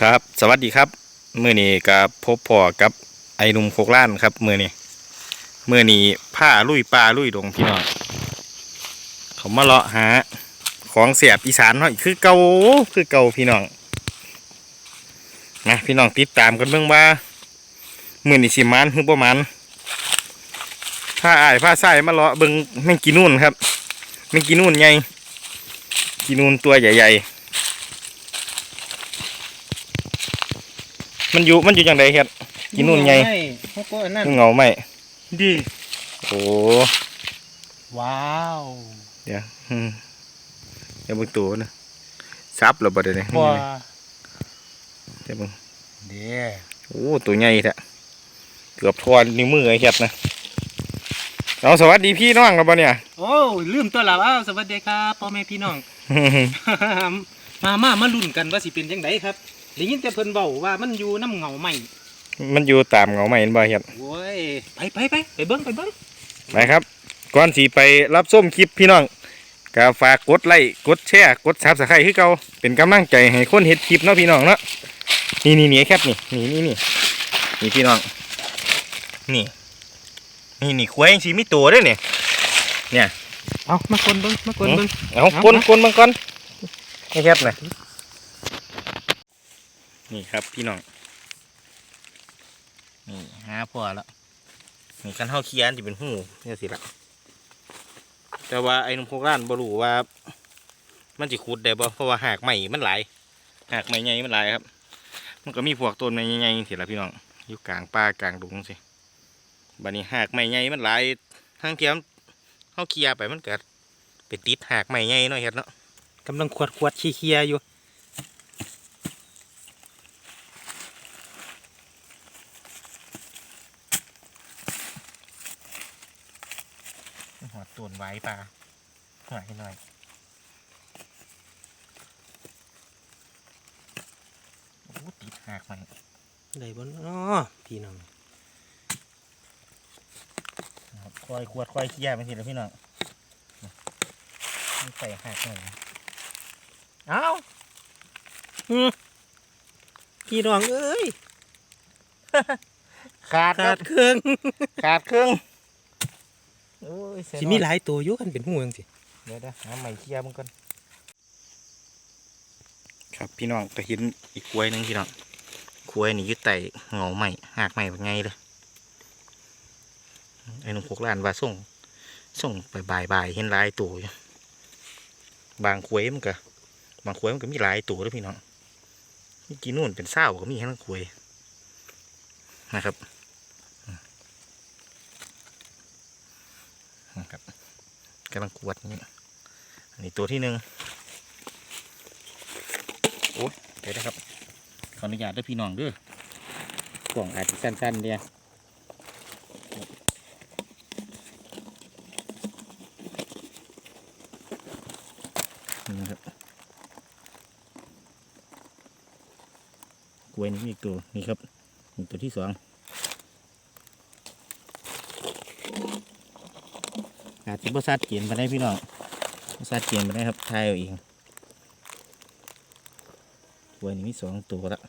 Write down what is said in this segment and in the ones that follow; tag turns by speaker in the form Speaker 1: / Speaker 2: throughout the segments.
Speaker 1: ครับ สวัสดีครับมื่อนี้กับพบพ่อกับไอ้หนุ่มโคกล้านครับมื่อนี้มื่อนี้ผ้าลุยปลาลุยดงพี่น้องเขามาเลาะหาของเสียบอีสานหน่อยคือเกาคือเกาพี่น้องนะพี่น้องติดตามกันเบิ่งว่ามื่อนี้สิมันคือประมาณผ้าอายผ้าใส่มาเลาะเบิ่งแม่งกินนู่นครับแม่งกินนู่นไงกินนู่นตัวใหญ่ๆ มันอยู่มันอยู่จังไดครับกินนู่นไง
Speaker 2: เขาก็อันนั่น
Speaker 1: เงาไหม
Speaker 2: ดี
Speaker 1: โอ้
Speaker 2: ว้าว
Speaker 1: เดี๋ยวอืมเดี๋ยวเบิ่งตัวนะซับแล้วบ่ได้เนี่ย
Speaker 2: ว้า
Speaker 1: เดี๋ยวเบิ่ง
Speaker 2: เดี๋ยว
Speaker 1: โอ้ตัวใหญ่แท้เกือบทวนนิ้วมือไอ้เฮ็ดนะเอาสวัสดีพี่น้องครับบ่เนี่ย
Speaker 2: โอ้ลืมตัวละอ้าวสวัสดีครับพ่อแม่พี่น้องมามามาลุ้นกันว่าสิเป็นยังไงครับ ได้ยินแต่เพิ่นเบาว่ามันอยู่น้ำเงาใหม่
Speaker 1: มันอยู่ตามเงาไหมเห็นบ่เฮ็ด
Speaker 2: โอ้ยไปไปไปไปเบิ้งไปเบิ้ง
Speaker 1: ไปครับ ก่อนสิไปรับส้มคลิปพี่น้องก็ฝากกดไลค์กดแชร์กด Subscribe คือเก่าเป็นกำลังใจให้คนเฮ็ดคลิปเนาะพี่น้องเนาะนี่นี่นี่แคบนี่นี่นี่นี่นี่พี่น้อง นี่ นี่นี่ควายยังสีมีตัวด้วยเนี่ย
Speaker 2: เอามาคนเบิ้งมาคนเบิ้ง
Speaker 1: เอาคนคนบางก่อนนี่ครับนะ นี่ครับพี่น้อง นี่หาพอแล้วนี่คันเฮาเคียนจะเป็นหูนี่สิละแต่ว่าไอ้หนุ่มโคกร้านบ่รู้ว่า มันจะขุดได้บ่เพราะว่าหากใหม่มันหลายหากใหม่ใหญ่มันหลายครับ มันก็มีพวกต้นไม้ใหญ่ๆสิละพี่น้องอยู่กลางป่ากลางดงสิบัดนี้หากใหม่ใหญ่มันหลายทางเทียมเฮาเคลียร์ไปมันเกิดไปติดหากใหม่ใหญ่เนาะเฮ็ดเนาะ
Speaker 2: กำลังขวดขวดขี้เคียอยู่
Speaker 1: หัวต้น ไว้ปลาหน่อยหน่อยโอ้ติดหากใหม่
Speaker 2: ได้บนอ๋อพี่น้อง
Speaker 1: ครับควายขวดควายขี้ยาไปทีละพี่น้องมันใส่หากหน่อย
Speaker 2: เอ้าอืมพี่น้องเอ้ย
Speaker 1: ขาดค
Speaker 2: ขา
Speaker 1: รับ
Speaker 2: ดเครื่อง
Speaker 1: ขาดครึ่งโอ้ยเสีย
Speaker 2: สิ
Speaker 1: ดาย
Speaker 2: มีหลายตัวอยู่กันเป็นหูจังสิ
Speaker 1: เดี๋ยวเดี๋ยวหาใหม่ขี้ยามึงก่อนครับพี่น้องก็เห็นอีกกล้วยหนึงพี่น้องกล้วยนี่อยึดไต่เหงาใหม่หากใหม่เป็นไงเลยไอ้หนุ่มพวกล้านว่าส่งส่งไปบายบายๆเห็นหลายตัวอยู่บางควยมันก็บางควยมันก็มีหลายตัวด้วยพี่น้องมีกี่นู่นเป็นเศร้าก็มีแค่นั้นควยนะครับนะครับำลังกวดนี่อันนี้ตัวที่หนึ่งโอ้ยเดี๋ยวนะครับ ขออนุญาตด้วยพี่น้องด้วยกล่องอาจจะสั้นๆเนี่ยนี่ครับกล้วยนี่อีกตัวนี่ครับตัวที่สอง อาจจะบ่ซัดเกียนไปได้พี่น้องบ่ซัดเกียนไปได้ครับทายเอาเองกล้วยนี่มีสองตัวละ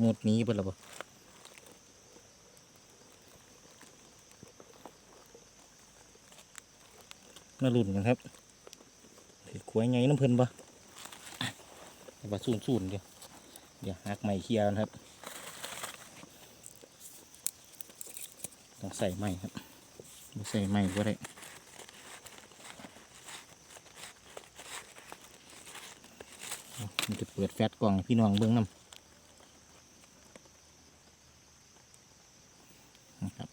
Speaker 1: หมดนี้เปล่าบ่มาลุ่นกันครับเห็ดขวยไงน้ำเพลินปะแต่ว่าสูนสูนๆเดี๋ยวเดี๋ยวหักไม้เคลียร์กันครับ ต้อง ใส่ไม้ครับม่ใส่ไม้ก็ได้มันจะเปิดแฟตกล่องพี่น้องเบิ้องน้ำนะครับ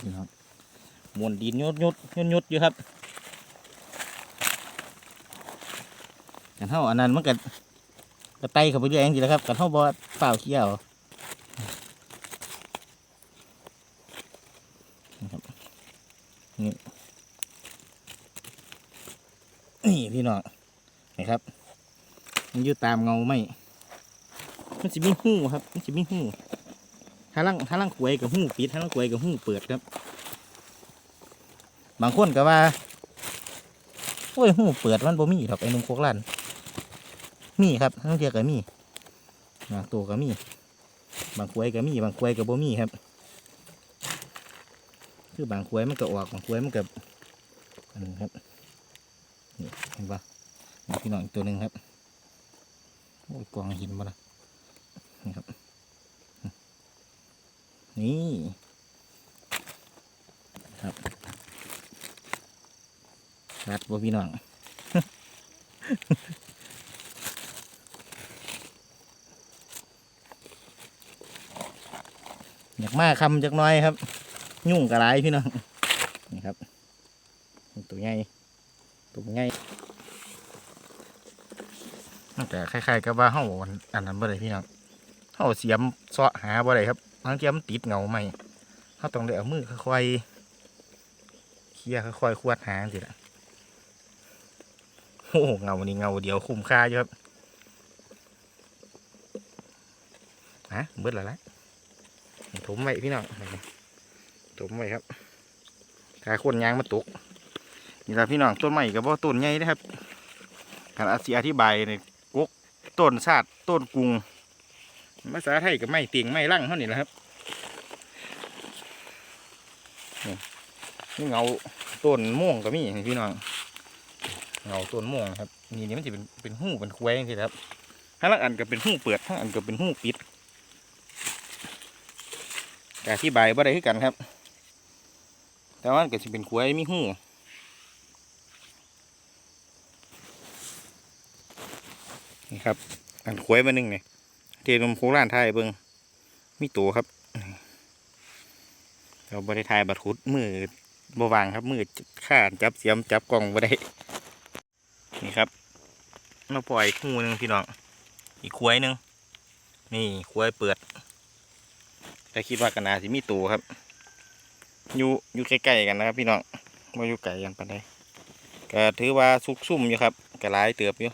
Speaker 1: พี่น้องมวนดินยดยดยดยดอยู่ครับกันเท่าอันนั้นมันก็กระไตเข้าไปเรื่อยจริงๆแหล้วครับกันเท่าบอเปล่าเขี้ยวนะครับนี่นี่พี่น้องนี่ครับ มัน อยู่ตามเงาไม่มันจะมีหูครับ มันจะมีหูถ้าลังถ้าลังขวยกับหูปิดถ้าลังขวยกับหูเปิดครับ บางคนก็ว่าโอ้ยหูเปิดมันบ่มีดอกไอ้นุ่มโคกลันมีครับทั้งเทียก็มีบางตัวก็มี บางควยก็มี บางควยก็บ่มีครับ คือบางควยมันก็ออกบางควยมันก็อันนี้ครับนี่เห็นปะพี่น้องอีกตัวหนึ่งครับ โอ้ยกองหินมาละนี่ครับ นี่ครับรัดบ่พี่น้องอยากมาคำจักน้อยครับ ยุ่งกระไรพี่น้องนี่ครับ ตัวใหญ่ตัวใหญ่ แต่คล้ายๆกับว่าเฮาอันนั้นบ่ได้พี่น้องเฮาเสียมเสาะหาบ่ได้ครับบางทีมันติดเงาใหม่เฮาต้องได้เอามือค่อยๆเคลียร์ค่อยๆขวดหาสิล่ะโอ้เงานี่เงาเดียวคุ้มค่าอยู่ครับฮะเบิดแล้วละถมไว้พี่น้องถมไว้ครับกาคนยางมาตกนี่ละพี่น้องต้นใหม่กับว่าต้นใหญ่นะครับการอธิบายในกก ต้นชาติต้นกรุงภาษาไทยกับไม้เตียงไม้ร่างเท่านี้แหละครับนี่นี่เงาต้นม่วงก็มีนี่พี่น้องเงาต้นม่วงครับนี่นี่มันจะเป็นเป็นหูเป็นแควงทีครับถ้าลังอันก็เป็นหูเปิดถ้าอันก็เป็นหูปิดกอธิบายบ่ได้คือกันครับ แต่ว่ามันก็สิเป็นขวยมีหู นี่ครับอันขวยมาหนึ่งเนี่ยเทนมโคร้านไทยเบิงมีตัวครับเราบ่ได้ทายบัดคุดมือบวางครับมือข้าจับเสียมจับกล่องบ่ได้ นี่ครับมาปล่อยหูหนึ่งพี่น้อง อีกขวยหนึ่งนี่ขวยเปิด แต่คิดว่ากันนาสิมีตัวครับ อยู่อยู่ใกล้ๆกันนะครับ พี่น้องมาอยู่ไกลกันปานใดก็ถือว่าซุกซุ่มอยู่ครับก็หลายเติบอยู่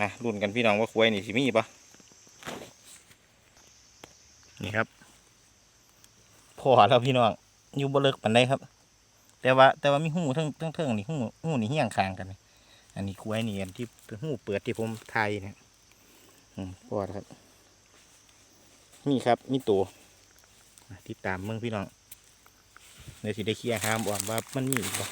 Speaker 1: นะรุ่นกันพี่น้องว่าควายนี่สิมีปะนี่ครับพอแล้วพี่น้องอยู่บ่เลิกปานใดครับ แต่ว่าแต่ว่ามีหูทั้งทั้งเทิงนี่หูหูนี่เฮี้ยงคางกัน อันนี้ควายนี่อันที่หูเปิดที่ผมไทยเนี่ยพอครับมีครับมีตัวติดตามเมืองพี่น้องเดี๋ยวสิได้เคลียร์ห้ามบอกว่ามันมีอีกบ่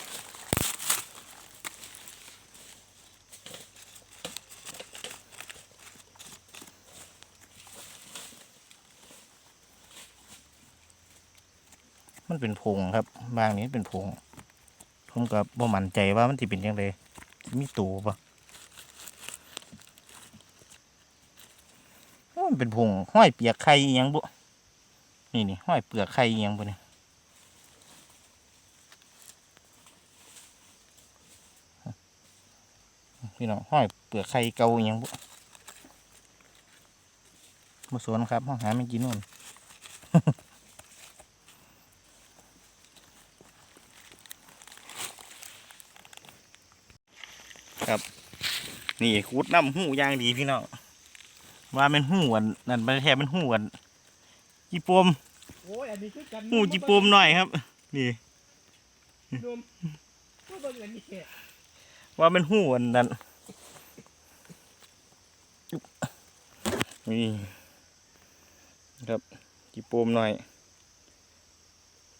Speaker 1: มันเป็นพงครับ บางนี้เป็นพงผมก็บ่มั่นใจว่ามันสิเป็นยังไงมีตัวปะมันเป็นพงห้อยเปียกไข่อิหยังบุนี่นี่ห้อยเปลือกไข่อิหยังบุเนี่ยพี่น้องห้อยเปลือกไข่เกาอิหยังบุมาสวนครับห้องหาไม่กินนู่น ครับ นี่คูดน้ำหูยางดีพี่น้องว่าเป็นหูอันนั่นไปแทบเป็นหูอันจีปม
Speaker 2: โอ้ยอันนี้คือกัน
Speaker 1: หูจีปมหน่อยครับ นี่
Speaker 2: นมก็เบิ่งอันนี้แค่
Speaker 1: ว่าเป็นหูอันนั้นนี่ครับจีปมหน่อย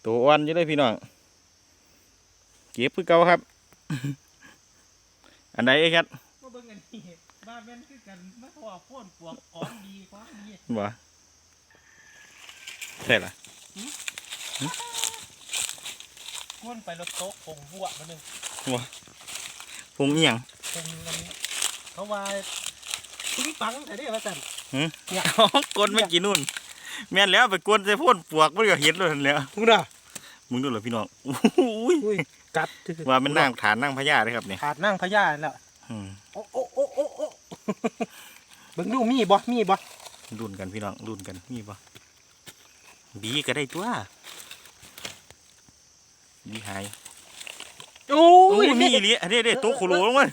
Speaker 1: ตัวอ่อนอยู่เลยพี่น้องเก็บคือเก่าครับ อันไหนเอ้ครับ
Speaker 2: ก็เบิ่งอันนี้บ้านแม่นคือกันมาพอโค่นปวกของดีของดี
Speaker 1: บ่ใช่ล่ะ
Speaker 2: โค่นไปรถโต๊ะคงบวกมาหนึ่ง
Speaker 1: พุงเอียง
Speaker 2: คงอันนี้เขาว่าปิ้งปังแต่ได้ว่าสั่น
Speaker 1: อ๋อกดไม่กี่นู่น แม่นแล้วไปกวนใส่พ่นปวกมันก็เห็นเลยนั่นแหล้ว
Speaker 2: มึงด่า
Speaker 1: มึงดูเหรอพี่น้องอุ้ย
Speaker 2: อุ้ยกัด
Speaker 1: ว่าเป็นนั่งฐานนั่งพญาเลยครับเนี่ย
Speaker 2: ขาดนั่งพญาแล้ว
Speaker 1: อืม
Speaker 2: โอ้โอ้โอ้โอ้โอ้เบิ่งดูมีบ่มีบ่
Speaker 1: รุ่นกันพี่น้องรุ่นกันมีปะบีก็ได้ตัวบีหาย
Speaker 2: โอ้
Speaker 1: โอ้
Speaker 2: ย
Speaker 1: ยมีอีหลีเด้เด้ตัวโคโลลงมา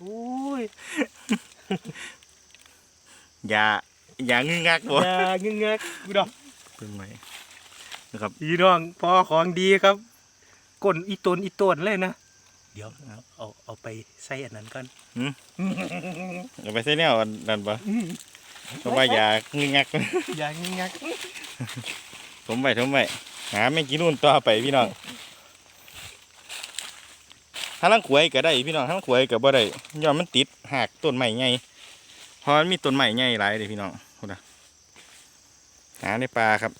Speaker 2: โอ้ย
Speaker 1: อย่าอย่างึงงักบ่
Speaker 2: อย่าเงึงเงกกูดอก
Speaker 1: เพิ่งไหม นะครับ
Speaker 2: พี่น้องพอของดีครับก้นอีตนอีตนเลยนะเดี๋ยวเอาเอาไปใส่อันนั้นก่อน
Speaker 1: อย่าไปใส่แนวอันนั่นปะเพราะว่าอยากงึกงัก
Speaker 2: อย่างนี้งัก
Speaker 1: ผมไปผมไปหาไม่กินนู่นต่อไปพี่น้องถ้าลังขวยก็ได้พี่น้องถ้าลังขวยก็บ่ได้ย้อนมันติดหากต้นใหม่ใหญ่เพราะมันมีต้นใหม่ใหญ่หลายเลยพี่น้องพูดนะหาในป่าครับ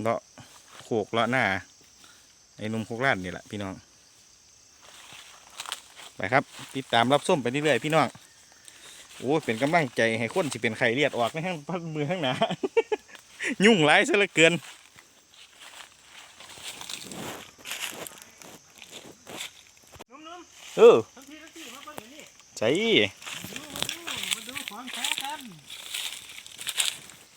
Speaker 1: เลาะโขกเลาะหน้าไอ้หนุ่มโคกลาดนี่แหละพี่น้อง ไปครับ ติดตามรับส้มไปเรื่อยๆพี่น้องโอ้ยเป็นกำลังใจให้คนสิเป็นไข่เลียดออกในทั้งพันมือทั้งหนา ยุ่งหลายซะเหลือเกิน
Speaker 2: นุ่ม
Speaker 1: เออ
Speaker 2: ๆทั้งทีทั้งทีมาเบิ่งอย่างนี้
Speaker 1: ใช่
Speaker 2: ดูมาดูมาดูของแท้กัน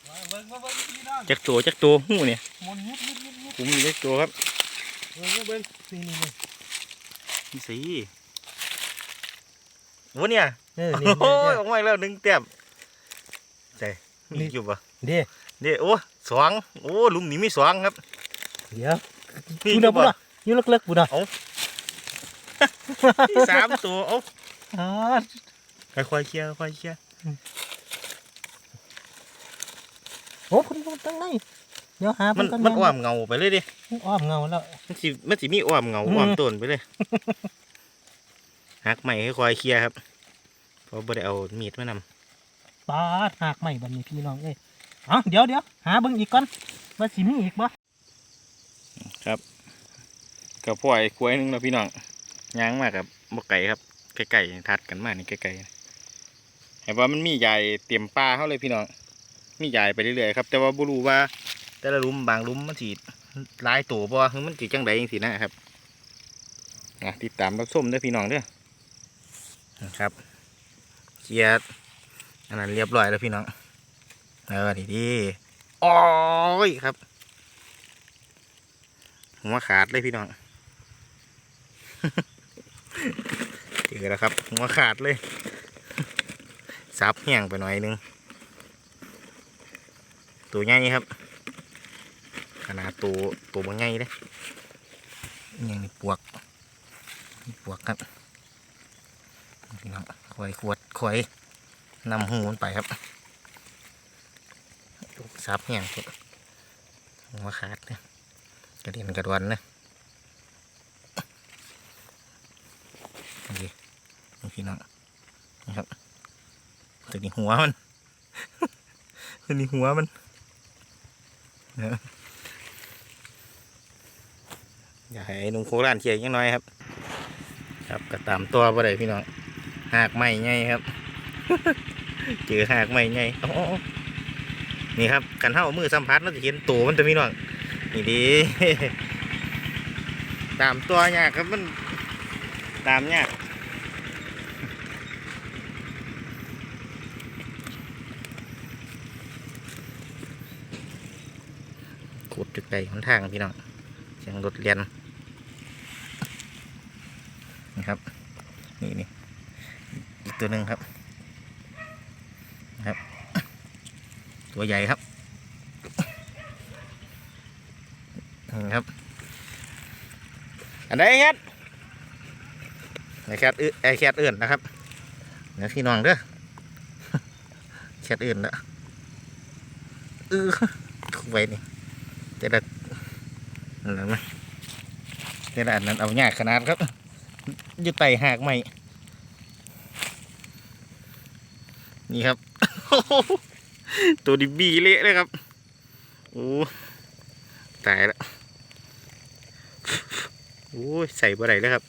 Speaker 2: มาเบิ่งมาเบิ่งพี่น้อง
Speaker 1: จักตัวจักตัวหูเนี่ย
Speaker 2: หมุนยุบยุบยุบยุบ
Speaker 1: ผมมีจักตัวครับ
Speaker 2: เบิ่งมาเบิ่งนี่นี่นี่
Speaker 1: นี่สิวันเนี่ย
Speaker 2: เออนี่
Speaker 1: โอ้ยออกมาอีกแล้วหนึ่งเต็มใช่มีอยู่ปะ
Speaker 2: เด้
Speaker 1: เดี๋ยวโอ้สองโอ้หลุมนี้มีสองครับ
Speaker 2: เดี๋ยว
Speaker 1: นี่
Speaker 2: อยู่
Speaker 1: อ
Speaker 2: นะ
Speaker 1: ยู่
Speaker 2: ปุ่น
Speaker 1: ปะ
Speaker 2: อะอยู่เล็กๆปุ่นอะ
Speaker 1: มีสามตัวเอ้า
Speaker 2: อ๋อ
Speaker 1: ค่อยๆเคลียร์ค่อยๆเคลียร์
Speaker 2: โอ้พุ่นพุ่นตั้งไหน เดี๋ยวหา
Speaker 1: มัน
Speaker 2: เบิ่งก่
Speaker 1: มันอ้อมเงาไปเลยดิ
Speaker 2: อ้อมเงาแล้ว
Speaker 1: มันสิมันสิมีอ้อมเงา
Speaker 2: อืม
Speaker 1: อ้อมต้นไปเลยหักใหม่ค่อยๆเคลียร์ครับเพราะบ่ได้เอามีดมาน
Speaker 2: ปาดหักใหม่บัดนี้พี่น้องเอ้ยเอ๋อเดี๋ยวเดี๋ยวหาเบิ่งอีกก่อนว่าสิมีอีกบ่ำ
Speaker 1: กับพ่อยกล้วยหนึงแล้วพี่น้องย่างมากกับบกไก่ครับไก่ๆทัดกันมานี่ไก่ๆแต่ว่ามันมีใหญ่เตรียมปลาเขาเลยพี่น้องมีใหญ่ไปเรื่อยๆครับ แต่ว่าบ่รู้ว่า แต่ละลุมบางลุมมันสิหลายตัวบ่คือมันสิจังใดจังซี่นะครับอะติดตามรับส้มด้อพี่น้องเด้อนะครับเคลียร์อันนั้นเรียบร้อยแล้วพี่น้องเออดีดีโอ้ยครับหัวขาดเลยพี่น้องเจอแล้วครับหัวขาดเลยซับแห้งไปหน่อยนึงตัวใหญ่ครับ นาดตัวตัวมันใหญ่เลยยังนี่ปวกนี่ปวกครับพี่น้องคอยขวดคอยนำหูมันไปครับซับแห้งสุดหัวขาดเลยกระเด็นกระดวนนะโอเคนี่พี่น้องนะครับตัวนี้หัวมัน ตัวนี้หัวมันนะ อยากให้หนุ่มโคราชเชียร์ยังน้อยครับ ครับก็ตามตัวบ่ได้พี่น้องหากไม่ไงครับเจอหากไม่ไงเอาเอาเอานี่ครับกันเท่ามือสัมผัสเราจะเห็นตัวมันตัวพี่น้องนี่ดีตามตัวยากครับมันตามยากขุดจุดไปหนทางพี่น้องเสียงรถเรียนครับ นี่นี่อีก ตัวหนึ่งครับครับ ตัวใหญ่ครับครับ อันไหนแคทไอแคทอื้อไอแคทเอื่นนะครับเดี๋ยวพี่น้องเด้อแคทเอื่นละเออคุไว้นี่แต่ละอะไรไหมแต่ละอันนั้นเอาหยากขนาดครับอยู่ไตหากใหม นี่ครับ ตัวดิบีเละเลยครับ โอ้ตายละโอ้ยใส่บ่ได้แล้วครับ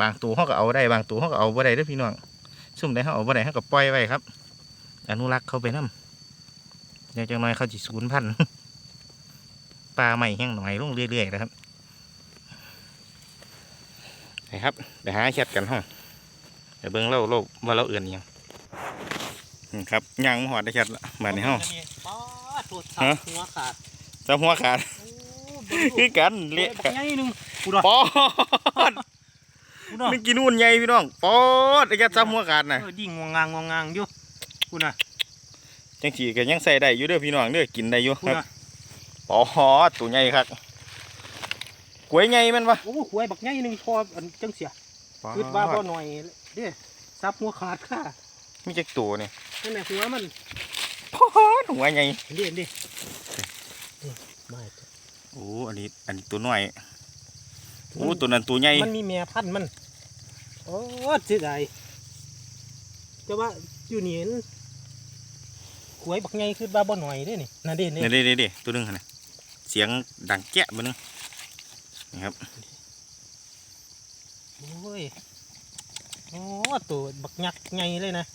Speaker 1: บางตัวเขาก็เอาได้บางตัวเขาก็เอาบ่ได้ด้อพี่น้องซุ่มได้เขาเอาบ่ได้เขาก็ปล่อยไว้ครับ อนุรักษ์เขาไปน้ำเดี๋ยวจังน้อยเขาจิสูญพันธุ์ปลาใหม่แห้งหน่อยลงเรื่อยๆนะครับไปครับเดี๋ยวหาแชทกันห้องเดี๋ยวเบิ่งเล่าเล่าว่าเราเอื่นอิหยัง ครับย่างมาหอดได้แชทละมาในห้อง
Speaker 2: ปาดตัว
Speaker 1: ฮะ
Speaker 2: หัวขาด
Speaker 1: จะหัวขาด
Speaker 2: โอ้
Speaker 1: คือกัน
Speaker 2: เละ
Speaker 1: เละ
Speaker 2: บักใหญ่หนึงกูดอก
Speaker 1: ปอด
Speaker 2: กูดอก
Speaker 1: ไม่กินนู่นใหญ่พี่น้องปอดไอ้แกซ้ำหัวขาดนะ
Speaker 2: เออยิ่งงวงงางงวงงางอยู่กูน่ะ
Speaker 1: จังสีก็ยังใส่ได้อยู่เด้อพี่น้องเด้อกินได้อยู่
Speaker 2: กู
Speaker 1: ครับ
Speaker 2: น่ะ
Speaker 1: ปอดตัวใหญ่ครับกล้วยไงมันวะ
Speaker 2: โอ้หวยบักใหญ่หนึงพออันจังเสียคิดว่าบ่หน่อยเด้ซับหัวขาดค่ะ
Speaker 1: มีจักตัวนี่
Speaker 2: นั่นน่ะหัวมัน
Speaker 1: พอหัวไง
Speaker 2: เด่นดินี่ไม่จ้ะ
Speaker 1: โอ้อันนี้อันนี้ตัวน้อยโอ้ตัวนั้นตัวใหญ่
Speaker 2: มันมีแม่พันธุ์มันโอ้เสียดายแต่ว่าอยู่นี่เห็นหวยบักใหญ่คือว่าบ่หน่อยเด้นี่น่ะเด่น
Speaker 1: เด้
Speaker 2: นี่
Speaker 1: เด้เด้ตัวหนึงหั่นน่ะเสียงดังแจ๊ะบ่นึงนี่ครับ
Speaker 2: โอ้ยโอ้ตัวบักยักษ์ใหญ่เลยนะ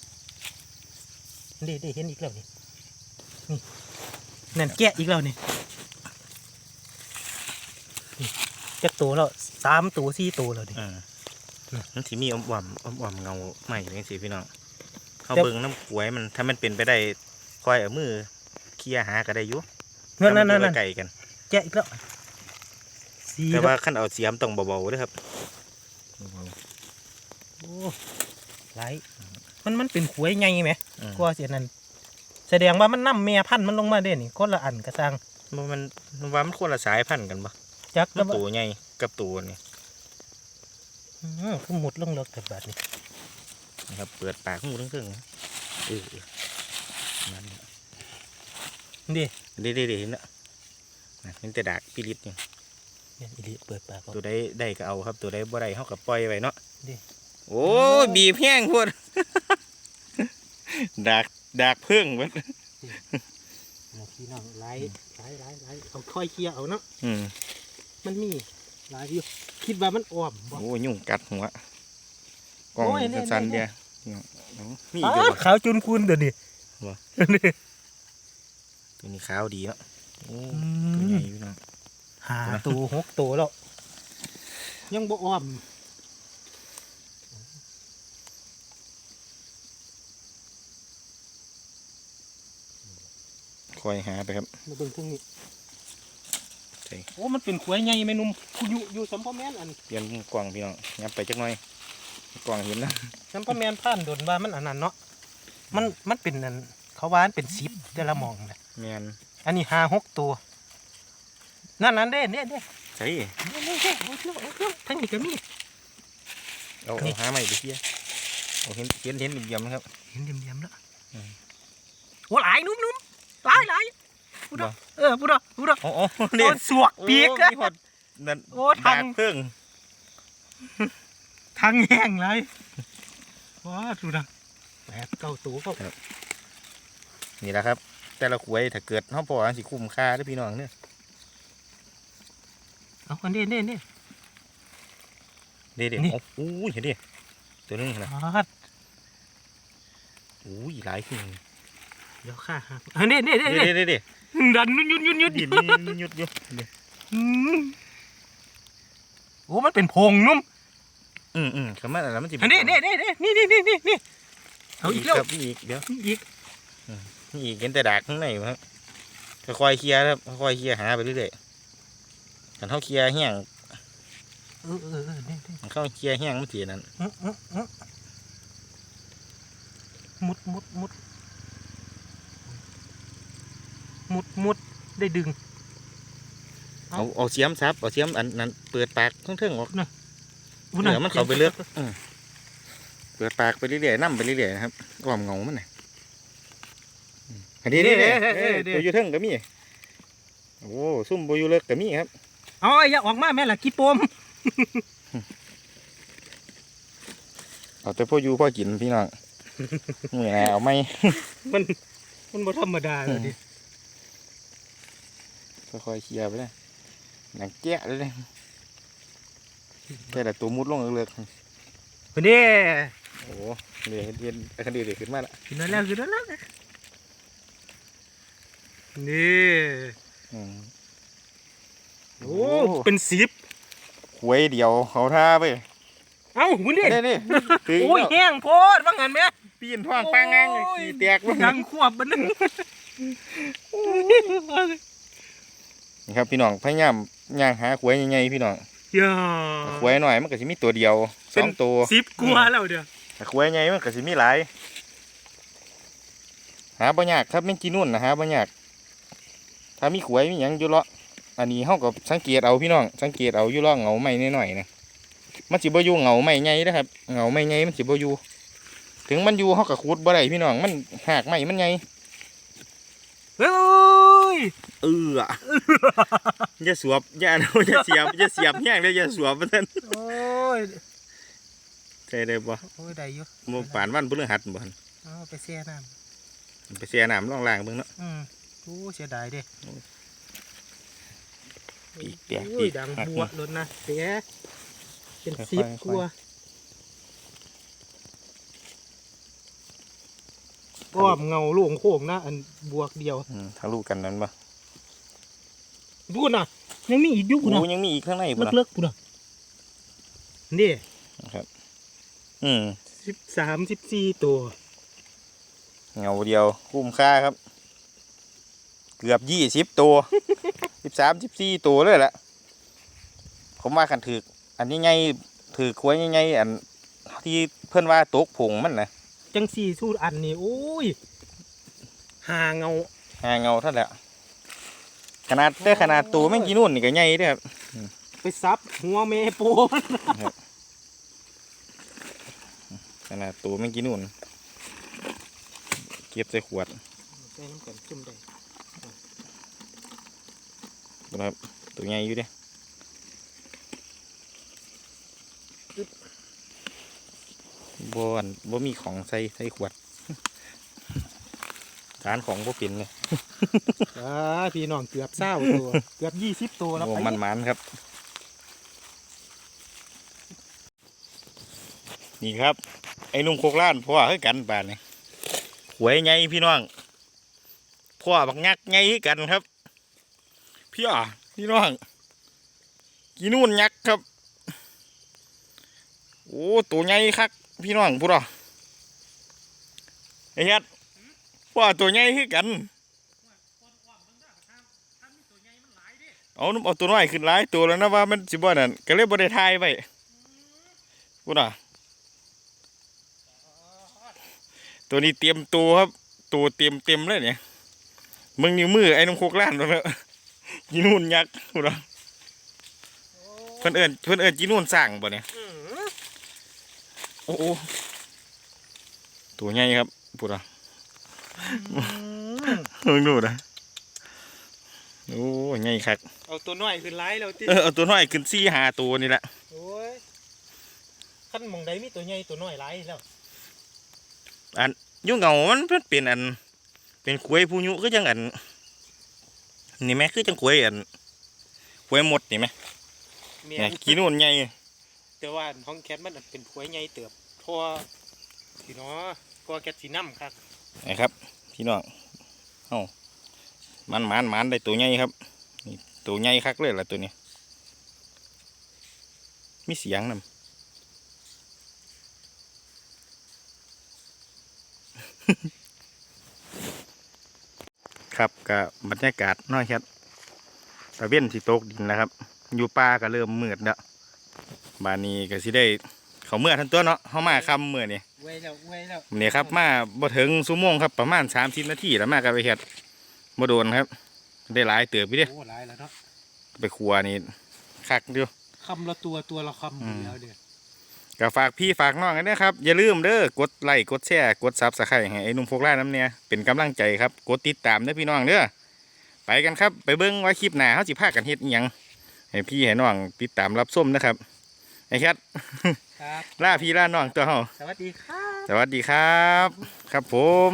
Speaker 2: เด่เด่เห็นอีกแล้วนี่นี่นั่นแกะอีกแล้วนี่นี่จักตัวแล้วสามตัวสี่ตัวแล้วดิ
Speaker 1: เออ
Speaker 2: น่ะ
Speaker 1: มันสิมีอมอ่อมๆอมๆเงาใหม่จังซี่พี่น้องเขา
Speaker 2: แต่
Speaker 1: เบิ่งน้ำกล้วยมันถ้ามันเป็นไปได้ค่อยเอามือเคลียร์หาก็ได้อยู่
Speaker 2: นั่นนั่น
Speaker 1: ถ้า
Speaker 2: นั่
Speaker 1: มัน
Speaker 2: น
Speaker 1: อยู่ไกลกัน
Speaker 2: แกะอีกแล้วสี่
Speaker 1: แต่
Speaker 2: แล้ว
Speaker 1: ว่าขั้นเอาเสียมต้องเบาๆเด้อครับเบา
Speaker 2: โอ้ไหลาย มันมันเป็นขวยไงไหม
Speaker 1: ๆอืม
Speaker 2: กว่าเสียนั้นแสดงว่ามันนำเมียพันธุ์มันลงมาเด่นี่คนละอันกระซัง
Speaker 1: มันมันมันว่ามันคนละสายพันธุ์กันปะ
Speaker 2: จัก
Speaker 1: มั
Speaker 2: แล้ว
Speaker 1: น
Speaker 2: บ่
Speaker 1: ตัวใหญ่กับตัวนี่
Speaker 2: อืมคือหมุดลงเลิกกับแบบนี้
Speaker 1: นะครับ เปิดปากหูเรื่องๆนะเออเออนั่น
Speaker 2: นี่
Speaker 1: เด้เด้เด้เห็นละนะเห็นแต่ดากพิริตนี่
Speaker 2: เนี่ยอีหลีเปิดปากออก
Speaker 1: ตัวใดได้ก็เอาครับ ตัวใดบ่ได้เขาก็ปล่อยไว้เนาะ
Speaker 2: ดิ
Speaker 1: โอ้ยบีบแห้งพวดดากดากเพิ่งเบิด
Speaker 2: เอาพี่น้องไหลไหลไหลไหลเอาค่อยเคลียร์เอาเนาะ
Speaker 1: อืม
Speaker 2: มันมีหลายอยู่คิดว่ามันอ้อมบ่
Speaker 1: โอ้ยยุ่งกัดหัวกล้อง
Speaker 2: โอ้ยเนี่ย
Speaker 1: สั้นๆ
Speaker 2: เนี่
Speaker 1: เดี
Speaker 2: ย
Speaker 1: ยวเอามีอี
Speaker 2: อ้าก
Speaker 1: เดี๋ยว
Speaker 2: ขาวจุนคุณเดี๋ยวนี้
Speaker 1: บ่
Speaker 2: เดี๋ยวนี้
Speaker 1: ตัวนี้ขาวดีเนาะโอ้
Speaker 2: อื
Speaker 1: ตัวใหญ่
Speaker 2: ม
Speaker 1: พี่น้อง
Speaker 2: หาตัวหกตัวแล้วยังบ่อ้อม
Speaker 1: คอยหาไปครับ
Speaker 2: มาเบิ่งตรงนี้
Speaker 1: ใช่
Speaker 2: โอ้มันเป็นขวยไงแม่นุ่มผู้อยู่อยู่สัมพอแมนอัน
Speaker 1: เปลี่ยนมุมกล้องพี่น้องงับไปจักหน่อยกล้องเห็นนะ
Speaker 2: สัมพอแมนผ่านโดนว่ามันอันนั้นเนาะมันมันเป็นอันเขาว่ามันเป็นสิบแต่ละหมองนะ
Speaker 1: แมน
Speaker 2: อันนี้ห้าหกตัว นั่นนั่นเด้เด้เด้
Speaker 1: ใช่
Speaker 2: เด้เด้เด้โอ้ยเจ้าโอ้ยเจ้าทั้งนี้ก็มี
Speaker 1: เอา
Speaker 2: นี่
Speaker 1: เอาหาใหม่ไปเที่ยเอาเห็นเห็นเห็นเหลี่ยมๆนะครับ
Speaker 2: เห็นเดียมๆแล้ว
Speaker 1: อืม
Speaker 2: โอ้หลายนุ่มนุ่ม หลายหลายพูด
Speaker 1: บ่
Speaker 2: เด้อเออพูดเด้อพูดเด้อ
Speaker 1: โอ้โอ้
Speaker 2: โด
Speaker 1: เนี่ย
Speaker 2: นสวกปีก
Speaker 1: โอ้
Speaker 2: อะ
Speaker 1: มีหอดนั่น
Speaker 2: โอ้ทาง
Speaker 1: ดากเพิ่ง
Speaker 2: ทั้งแห้งเลยว้าดูนะแปดเก้าตัวก็
Speaker 1: นี่แหละครับ แต่ละขวยถ้าเกิดเขาพอสิคุ้มค่าเด้วยพี่น้องเนี่ย
Speaker 2: เอาอันนี้นี่นี่
Speaker 1: เด็ด
Speaker 2: นี่
Speaker 1: ๆโอ้อู้ยเห็นดิตัวนึงนะ
Speaker 2: อ่า
Speaker 1: อู้ยหลายขึ้น
Speaker 2: เดี๋ยวข้าหักอันนี้นี่นี่นี่
Speaker 1: เด็ดเด็ด
Speaker 2: ดันยุ่นยุ่นยุ่นยุ่น
Speaker 1: ดินยุดยุดเดี๋ยว
Speaker 2: อืมโอ้มันเป็นโพรงนุ่ม
Speaker 1: อืมอืมคำว่าอะไรมันจะ
Speaker 2: อันนี้นี่นี่นี่นี่นี่นี่นี่เอาอีกแล้ว
Speaker 1: ครับมีอีกเดี๋ยว
Speaker 2: อีก
Speaker 1: มีอีกเห็นแต่ดากข้างในอยู่ครับค่อยๆเคลียร์ครับค่อยๆเคลียร์หาไปเรื่อยๆถ้าเขาเคลียร์แห้ง
Speaker 2: เออเออเออนี่นี่
Speaker 1: เขาเคลียร์แห้งมันเสียนั่น
Speaker 2: อื้ออื้ออื้อมุดมุดมุด มุดมุดได้ดึงเอ้า
Speaker 1: เอาเอาเสียมซับเอาเสียมอันนั้นเปิดปากทั้งเทิงออก
Speaker 2: อุ๊ย
Speaker 1: เดี๋ยวมันเข้าไปเลือกอืมเปิดปากไปเรื่อยๆนั่ไปเรื่อยๆนะครับความเงามันน่ะอืมอันนี้นี่นี่ตัวอยู่เทิงก็มีโอ้ซุ่มโบอยู่เลิกก็มีครับ
Speaker 2: เอาอย่าออกมาแม่ล่ะกี่ปม
Speaker 1: เอาแต่พ่ออยู่พ่อกินพี่น้อง นี่ไงเอาไม่
Speaker 2: มันมันบ่ธรรมดาเลยดิ
Speaker 1: ค่อยๆเคลียร์ไปเลยหนังแกะเลยเลยแต่ละตัวมุดลงเลือก
Speaker 2: คนนี้
Speaker 1: ๆโอ้โหเดี๋ยวเรียนอาคดีเด็กขึ้นมาละ
Speaker 2: กินแล้วกินแล้วนี่
Speaker 1: อืม
Speaker 2: โอ้เป็นสิบ
Speaker 1: หวยเดียวเขาท่าไป
Speaker 2: เอ้าหุ่นนี่
Speaker 1: นี่นี่ถึง
Speaker 2: โอ้ย
Speaker 1: แล้ว
Speaker 2: แห้งโพดว่างั้นไหม
Speaker 1: ปีนท้องปางงาง
Speaker 2: โอ้ย
Speaker 1: ขี่แตกบ้าง
Speaker 2: ยังควบมันนึง
Speaker 1: นี่ครับพี่น้องพยายามย่างหาหวยใหญ่ๆพี่น้อง
Speaker 2: อย่า
Speaker 1: หวยหน่อยมันก็สิมีตัวเดียวส
Speaker 2: เป็น
Speaker 1: องตัว
Speaker 2: สิบกลัวาแล้วเดี๋ยว
Speaker 1: แต่หวยใหญ่มันก็สิมีหลายหาบ่ยากครับแม่นจีนุ่นนะหาบ่ยากถ้ามีหวยมีหยังอยู่เลาะอันนี้เฮาก็สังเกตเอาพี่น้องสังเกตเอาอยู่ร่องเงาไม้หน่อยๆนะมันสิบ่อยู่เงาไม้ใหญ่นะครับเงาไม้ใหญ่มันสิบ่อยู่ถึงมันอยู่เฮาก็ขุดบ่ได้พี่น้องมันหากไม้มันใหญ่
Speaker 2: เฮ้ ย
Speaker 1: เอออย่าสวบอย่าเอาอย่าเสียบอย่าเสียบแห้งเลยอย่าสวบมันนั่น
Speaker 2: โอ้ย
Speaker 1: ใช่ได้บ่
Speaker 2: โอ้ยได้อยู่
Speaker 1: บ่ปานวันพฤหัสบ่หั่น
Speaker 2: เอาไปเสียน้
Speaker 1: ไปเสียน้ำล่องล่างเบิ่งเนาะำ
Speaker 2: อืมโอ้เสียดายเด้
Speaker 1: ปีกเปียก
Speaker 2: โอ้
Speaker 1: ปี
Speaker 2: ย
Speaker 1: ก
Speaker 2: ดัง
Speaker 1: หัก
Speaker 2: บัวรถนะเสียเป็น
Speaker 1: ค่อยๆ
Speaker 2: สิบ
Speaker 1: ค่อยๆ
Speaker 2: กลัว อ้อมเงาโล่งโค้งนะอันบวกเดียว
Speaker 1: อืมทะลุกันนั้นบ่
Speaker 2: ดูน่ะยังมีอีกอยุคนะ
Speaker 1: โอ้ยังมีอีกข้างในพุ่นน่ะ
Speaker 2: เลิกๆกูน่ะนี่
Speaker 1: อืม
Speaker 2: สิบสามสิบสี่ตัว
Speaker 1: เงาเดียว คุ้มค่าครับ เกือบยี่สิบตัวสิบสามสิบสี่ตัวเลยแหละผมว่ากันถืออันนี้ไงถือควยไงอันที่เพื่อนว่าตกผงมันนะ
Speaker 2: จังสี่สู้อันนี่โอ้ยหาเงา
Speaker 1: หาเงาเท่านั้นแหละขนาดได้ขนาดตัวแม่งกี่นู่นนี่ก็ใหญ่เด้อครับ
Speaker 2: ไปซับหัวเมโปมัน
Speaker 1: ขนาดตัวแม่งกี่นู่นเก็บใส่ขวด
Speaker 2: ใส่น้ำกันจุ่มได้
Speaker 1: ดูนะครับตัวใหญ่อยู่เด้ บอนบ่มีของใส่ใส่ขวดร้านของบ่เป็นเลย
Speaker 2: อ่าพี่น้องเกือบเศร้าตัว เกือบยี่สิบตัวแล้ว
Speaker 1: โอ้
Speaker 2: ไป
Speaker 1: มันมันครับ นี่ครับ ไอ้หนุ่มโคกล้านพ่อคือกันป่านนี่หวยไงพี่น้องพ่อบักงักไงคือกันครับ พี่อะพี่น้องกีนู่นยักษ์ครับ โอ้ตัวใหญ่คัก พี่น้องพูดอะไอ้เฮ็ดพ่อตัวใหญ่คือกันเอาน้ำเอาตัวน้อยขึ้นหลายตัวแล้วนะว่ามันสิบ่นั่นก็เลยบ่ได้ทายไว้พูดอะตัวนี้เตรียมตัวครับ ตัวเตรียมเต็มเลยเนี่ยมึงนิ้วมือไอ้น้ำโคกล้านตัวแล้วจีนู่นยักษ์พูดอะเพิ่อนเอิ้นเพิ่อนเอิ้นจีนู่นสร้างบ่เนี่ย โอ้โหตัวใหญ่ครับพูดอะ
Speaker 2: อื้อ
Speaker 1: มึงดูนะโอ้ใหญ่คัก
Speaker 2: เอาตัวน้อยขึ้นไล่แล้วติ
Speaker 1: เออเอาตัวน้อยขึ้นซี่หาตัวนี่แหละ
Speaker 2: โอ้ยขั้นหมองใดมีตัวใหญ่ตัวน้อยไล่แล้ว
Speaker 1: อยุ่งเหงามันเพิ่นเป็นอัน เป็นขวยผู้ยุคือจังอันนี่ไหมคือจังขวยอันขวยหมดนี่ไหม
Speaker 2: เมีย
Speaker 1: เนี่ยกินนู่นใหญ่
Speaker 2: แต่ว่าห้องแคทมันเป็นผัวใหญ่เติบเพราะวพี่น้อเพราะว่าแคทสีน้ำครับ
Speaker 1: นะครับ พี่น้องเอ้ามันมันมันได้ตัวใหญ่ครับนี่ตัวใหญ่คักเลยล่ะตัวนี้ มีเสียงนำครับกับบรรยากาศน้อยครับตะเวนสิตกดินนะครับ อยู่ป่าก็เริ่มมืดแล้ว บานนี้ก็สิได้เขาเมื่อทันตัวเนาะเขามาคำเมื่อนี่
Speaker 2: เว้ยแล้วเว้ยแล้ว
Speaker 1: เนี่ยครับมาบ่ถึงชั่วโมงครับประมาณสามสิบนาทีแล้วมากับไปเฮ็ดบ่โดนครับ ได้หลายเติบพี่เด้
Speaker 2: โอ้หลายแล้วเนาะ
Speaker 1: ไปครัวนี่คักเดียว
Speaker 2: คำละตัวตัวละคำ
Speaker 1: อืม
Speaker 2: แล้วเด้อ
Speaker 1: ก็ฝากพี่ฝากน้องกันนะครับ อย่าลืมเด้อกดไลค์กดแชร์กดซับสไครต์ให้ไอ้หนุ่มพวกล่าน้ำเนี่ยเป็นกำลังใจครับกดติดตามเด้อพี่น้องเด้อไปกันครับ ไปเบิ้งว่าคลิปหน้าเขาสิพากันเฮ็ดอิหยังให้พี่ให้น้องติดตามรับส้มนะครับ ไอ้แคท
Speaker 2: ครับ
Speaker 1: ล่าพี่ล่าน้องตัวเฮา
Speaker 2: สวัสดีครับ
Speaker 1: สวัสดีครับ ครับผม